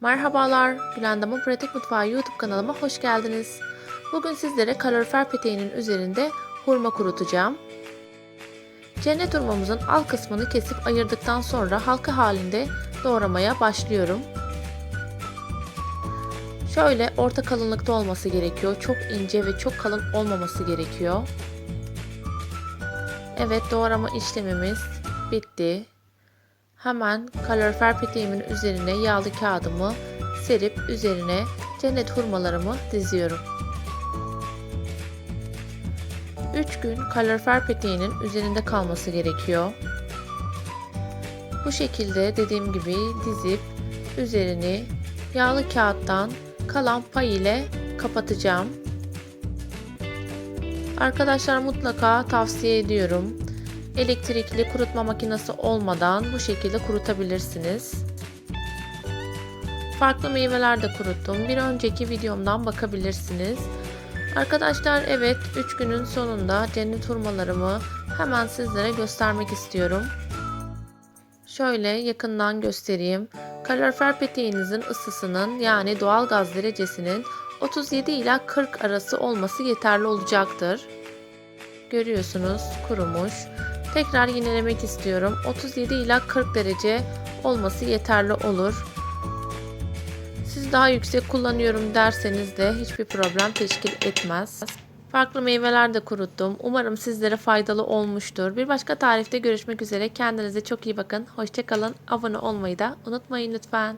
Merhabalar, Gülendam'ın Pratik Mutfağı YouTube kanalıma hoş geldiniz. Bugün sizlere kalorifer peteğinin üzerinde hurma kurutacağım. Cennet hurmamızın alt kısmını kesip ayırdıktan sonra halka halinde doğramaya başlıyorum. Şöyle orta kalınlıkta olması gerekiyor. Çok ince ve çok kalın olmaması gerekiyor. Evet doğrama işlemimiz bitti. Hemen kalorifer peteğimin üzerine yağlı kağıdımı serip üzerine cennet hurmalarımı diziyorum. 3 gün kalorifer peteğinin üzerinde kalması gerekiyor. Bu şekilde dediğim gibi dizip üzerini yağlı kağıttan kalan pay ile kapatacağım. Arkadaşlar mutlaka tavsiye ediyorum. Elektrikli kurutma makinesi olmadan bu şekilde kurutabilirsiniz. Farklı meyveler de kuruttum. Bir önceki videomdan bakabilirsiniz. Arkadaşlar evet 3 günün sonunda cennet hurmalarımı hemen sizlere göstermek istiyorum. Şöyle yakından göstereyim. Kalorifer peteğinizin ısısının yani doğal gaz derecesinin 37 ila 40 arası olması yeterli olacaktır. Görüyorsunuz kurumuş. Tekrar yinelemek istiyorum. 37 ila 40 derece olması yeterli olur. Siz daha yüksek kullanıyorum derseniz de hiçbir problem teşkil etmez. Farklı meyveler de kuruttum. Umarım sizlere faydalı olmuştur. Bir başka tarifte görüşmek üzere. Kendinize çok iyi bakın. Hoşçakalın. Abone olmayı da unutmayın lütfen.